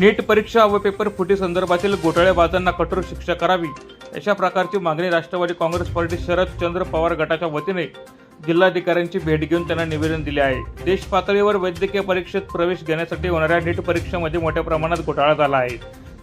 नीट परीक्षा व पेपर फुटी संदर्भातील घोटाळेबाजांना कठोर शिक्षा करावी. अशा प्रकारची मागणी राष्ट्रवादी काँग्रेस पार्टी शरदचंद्र पवार गटाच्या वतीने जिल्हाधिकाऱ्यांची भेट घेऊन त्यांना निवेदन दिले आहे. देश पातळीवर वैद्यकीय परीक्षेत प्रवेश घेण्यासाठी होणाऱ्या नीट परीक्षेमध्ये मोठ्या प्रमाणात घोटाळा झाला आहे.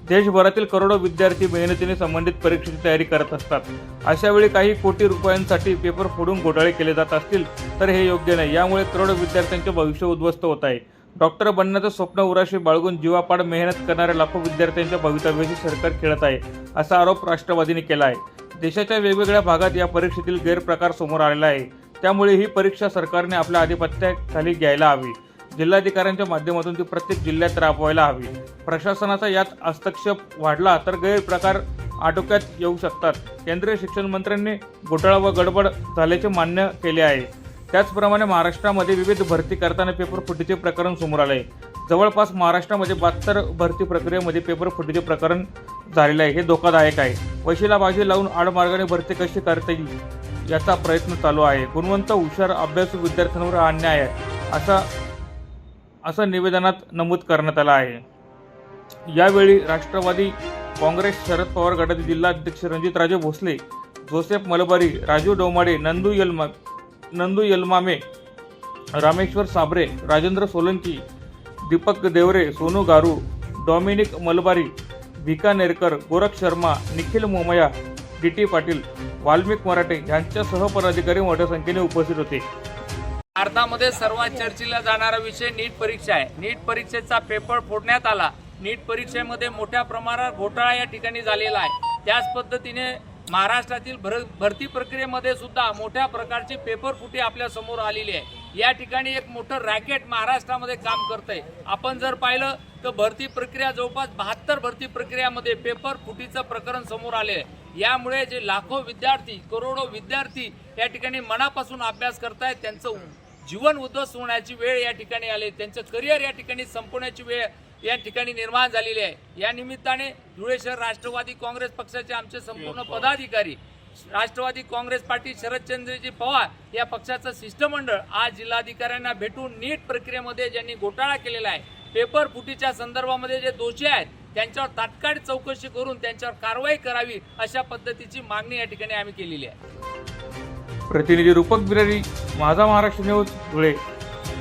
देशभरातील करोडो विद्यार्थी मेहनतीने संबंधित परीक्षेची तयारी करत असतात. अशा वेळी काही कोटी रुपयांसाठी पेपर फोडून घोटाळे केले जात असतील तर हे योग्य नाही. यामुळे करोडो विद्यार्थ्यांचे भविष्य उद्ध्वस्त होत आहे. डॉक्टर बनण्याचं स्वप्न उराशी बाळगून जीवापाड मेहनत करणाऱ्या लाखो विद्यार्थ्यांच्या भवितव्याशी सरकार खेळत आहे असा आरोप राष्ट्रवादीने केला आहे देशाच्या वेगवेगळ्या भागात या परीक्षेतील गैरप्रकार समोर आलेला आहे. त्यामुळे ही परीक्षा सरकारने आपल्या आधिपत्याखाली घ्यायला हवी. जिल्हाधिकाऱ्यांच्या माध्यमातून ती प्रत्येक जिल्ह्यात राबवायला हवी. प्रशासनाचा यात हस्तक्षेप वाढला तर गैरप्रकार आटोक्यात येऊ शकतात. केंद्रीय शिक्षण मंत्र्यांनी घोटाळा व गडबड झाल्याचे मान्य केले आहे. त्याचप्रमाणे महाराष्ट्रामध्ये विविध भरती करताना पेपर फुटीचे प्रकरण समोर आले जवळपास महाराष्ट्रामध्ये बहात्तर भरती प्रक्रियेमध्ये पेपर फुटीचे प्रकरण झालेलं आहे. हे धोकादायक आहे. वशिला बाजी लावून आडमार्गाने भरती कशी करता येईल याचा प्रयत्न चालू आहे. गुणवंत हुशार अभ्यासू विद्यार्थ्यांवर हा अन्याय आहे असा असं निवेदनात नमूद करण्यात आलं आहे. यावेळी राष्ट्रवादी काँग्रेस शरद पवार गटाचे जिल्हाध्यक्ष Ranjitraje Bhosale Joseph Malbari Raju Domade Nandu Yalmag Nandu Yalmame Rameshwar Sabre Rajendra Solanki Deepak Deore Sonu Garu Dominic Malbari Bhika Nerkar Gorakh Sharma Nikhil Momaya D T Patil Valmik Marathe यांच्यासह पदाधिकारी मोठ्या संख्येने उपस्थित होते. भारतामध्ये सर्वात चर्चेला जाणारा विषय नीट परीक्षा आहे. नीट परीक्षेचा पेपर फोडण्यात आला. नीट परीक्षेमध्ये मोठ्या प्रमाणात घोटाळा या ठिकाणी झालेला आहे. त्याच पद्धतीने महाराष्ट्रातील भर भरती प्रक्रियेमध्ये सुद्धा मोठ्या प्रकारची पेपर फुटी आपल्यासमोर आलेली आहे. या ठिकाणी एक मोठं रॅकेट महाराष्ट्रामध्ये काम करत आहे आपण जर पाहिलं तर भरती प्रक्रिया जवळपास बहात्तर भरती प्रक्रियामध्ये पेपर फुटीचं प्रकरण समोर आले आहे. यामुळे जे लाखो विद्यार्थी करोडो विद्यार्थी या ठिकाणी मनापासून अभ्यास करतायत त्यांचं जीवन उद्ध्वस्त होण्याची वेळ या ठिकाणी आली त्यांचं करिअर या ठिकाणी संपवण्याची वेळ या ठिकाणी निर्माण झालेली आहे. या निमित्ताने धुळे शहर राष्ट्रवादी काँग्रेस पक्षाचे आमचे संपूर्ण पदाधिकारी राष्ट्रवादी काँग्रेस पार्टी शरदचंद्रजी पवार या पक्षाचं शिष्टमंडळ आज जिल्हाधिकाऱ्यांना भेटून नीट प्रक्रियेमध्ये ज्यांनी घोटाळा केलेला आहे पेपर फुटीच्या संदर्भामध्ये जे दोषी आहेत त्यांच्यावर तात्काळ चौकशी करून त्यांच्यावर कारवाई करावी अशा पद्धतीची मागणी या ठिकाणी आम्ही केलेली आहे. प्रतिनिधी रूपक बिरारी माझा महाराष्ट्र न्यूज धुळे.